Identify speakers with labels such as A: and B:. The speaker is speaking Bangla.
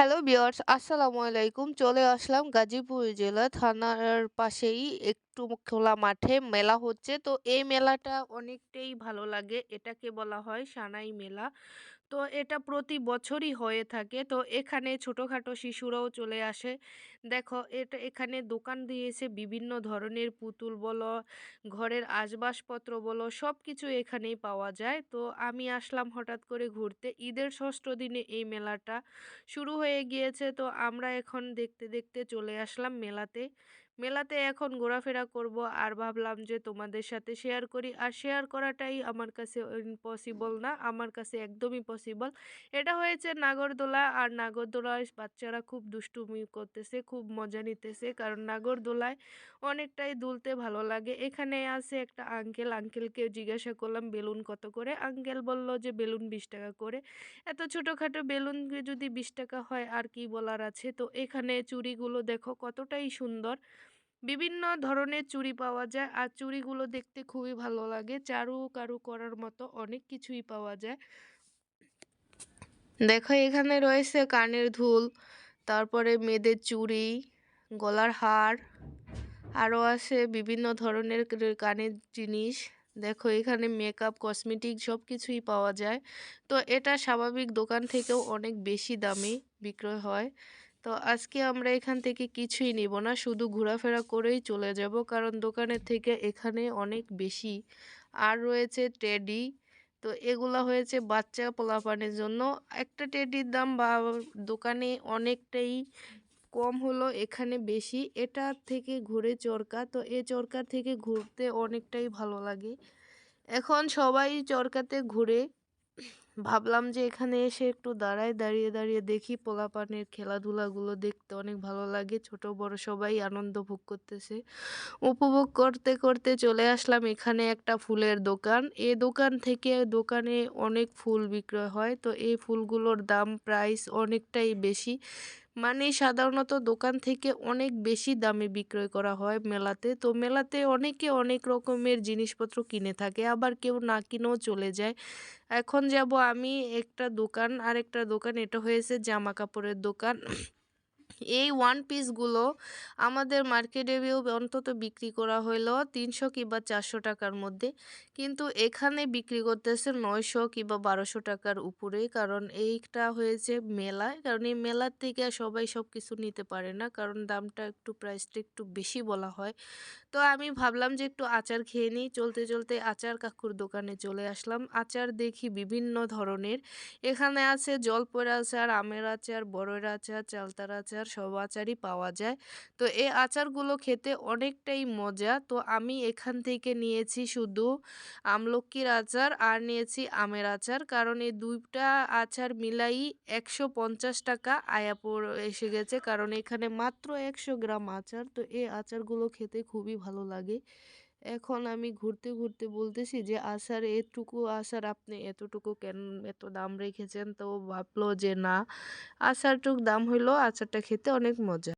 A: হ্যালো বিয়ার্স আসসালামু আলাইকুম। চলে আসলাম গাজীপুর জেলা থানার পাশেই একটু খোলা মাঠে মেলা হচ্ছে। তো এই মেলাটা অনেকটাই ভালো লাগে। এটাকে বলা হয় সানাই মেলা। তো এটা প্রতি বছরই হয়ে থাকে। তো এখানে ছোটোখাটো শিশুরাও চলে আসে। দেখো, এটা এখানে দোকান দিয়েছে বিভিন্ন ধরনের পুতুল বলো, ঘরের আসবাবপত্র বলো সব কিছু এখানেই পাওয়া যায়। তো আমি আসলাম হঠাৎ করে ঘুরতে। ঈদের ষষ্ঠ দিনে এই মেলাটা শুরু হয়ে গিয়েছে। তো আমরা এখন দেখতে দেখতে চলে আসলাম মেলাতে। মেলাতে এখন ঘোরাফেরা করব আর ভাবলাম যে তোমাদের সাথে শেয়ার করি। আর শেয়ার করাটাই আমার কাছে পসিবল না, আমার কাছে একদমই পসিবল এটা হয়েছে নাগরদোলা আর নাগরদোলায় বাচ্চারা খুব দুষ্টুমি করতেছে, খুব মজা নিতেছে। কারণ নাগরদোলায় অনেকটাই দুলতে ভালো লাগে। এখানে আছে একটা আঙ্কেল আঙ্কেলকে জিজ্ঞাসা করলাম বেলুন কত করে? আঙ্কেল বলল যে বেলুন বিশ টাকা করে। এত ছোটোখাটো বেলুন যদি বিশ টাকা হয় আর কি বলার আছে? তো এখানে চুড়িগুলো দেখো কতটাই সুন্দর। বিভিন্ন ধরনের চুড়ি পাওয়া যায়। আর চুড়িগুলো দেখতে খুবই ভালো লাগে। চারু কারু করার মতো অনেক কিছুই পাওয়া যায়। দেখো, এখানে রয়েছে কানের ধুল, তারপরে মেয়েদের চুড়ি, গলার হার আরও আছে বিভিন্ন ধরনের কানের জিনিস। দেখো, এখানে মেকআপ, কসমেটিক সব কিছুই পাওয়া যায়। তো এটা স্বাভাবিক দোকান থেকেও অনেক বেশি দামে বিক্রয় হয়। তো আজকে আমরা এখান থেকে কিছুই নিব না। শুধু ঘোরাফেরা করেই চলে যাব। কারণ দোকানের থেকে এখানে অনেক বেশি। আর রয়েছে টেডি। তো এগুলা হয়েছে বাচ্চা পোলাপানের জন্য। একটা টেডির দাম বা দোকানে অনেকটাই কম হলো, এখানে বেশি। এটা থেকে ঘুরে চরকা। তো এ চরকা থেকে ঘুরতে অনেকটাই ভালো লাগে। এখন সবাই চরকাতে ঘুরে ভাবলাম যে এখানে এসে একটু দাঁড়ায় দাঁড়িয়ে দাঁড়িয়ে দেখি পোলাপানের খেলাধুলাগুলো দেখতে অনেক ভালো লাগে। ছোট, বড় সবাই আনন্দ ভোগ করতেছে। উপভোগ করতে করতে চলে আসলাম এখানে একটা ফুলের দোকান। এ দোকান থেকে দোকানে অনেক ফুল বিক্রয় হয়। তো এই ফুলগুলোর দাম, প্রাইস অনেকটাই বেশি। মানে সাধারণত দোকান থেকে অনেক বেশি দামে বিক্রয় করা হয় মেলাতে। তো মেলাতে অনেকে অনেক রকমের জিনিসপত্র কিনে থাকে, আবার কেউ না কিনেও চলে যায়। এখন যাব আমি একটা দোকান আর একটা দোকান, এটা হয়েছে জামা কাপড়ের দোকান। এই ওয়ান পিসগুলো আমাদের মার্কেটে অন্তত বিক্রি করা হলো তিনশো কিংবা চারশো টাকার মধ্যে। কিন্তু এখানে বিক্রি করতেছে নয়শো কিংবা বারোশো টাকার উপরে, কারণ এইটা হয়েছে মেলায়। কারণ এই মেলার থেকে সবাই সব কিছু নিতে পারে না, কারণ দামটা একটু প্রাইসটা একটু বেশি বলা হয়। তো আমি ভাবলাম যে একটু আচার খেয়ে নিই। চলতে চলতে আচার কাকুর দোকানে চলে আসলাম। আচার দেখি বিভিন্ন ধরনের। এখানে আছে জলপর আচার, আমের আচার, বড়ের আচার, চালতার আচার, সব আচারই পাওয়া যায়। তো এই আচারগুলো খেতে অনেকটাই মজা। তো আমি এখান থেকে নিয়েছি শুধু আমলকির আচার আর নিয়েছি আমের আচার। কারণ এই দুইটা আচার মিলাই একশো পঞ্চাশ টাকা আয়াপুর এসে গেছে। কারণ এখানে মাত্র একশো গ্রাম আচার। তো এই আচারগুলো খেতে খুবই ভালো লাগে। এখন আমি ঘুরতে ঘুরতে বলতেছি যে আসার এটুকু আসার আপনি এতটুকু কেন এত দাম রেখেছেন? তো ভাবলো যে, না আচারটুক দাম হইল আচারটা খেতে অনেক মজা।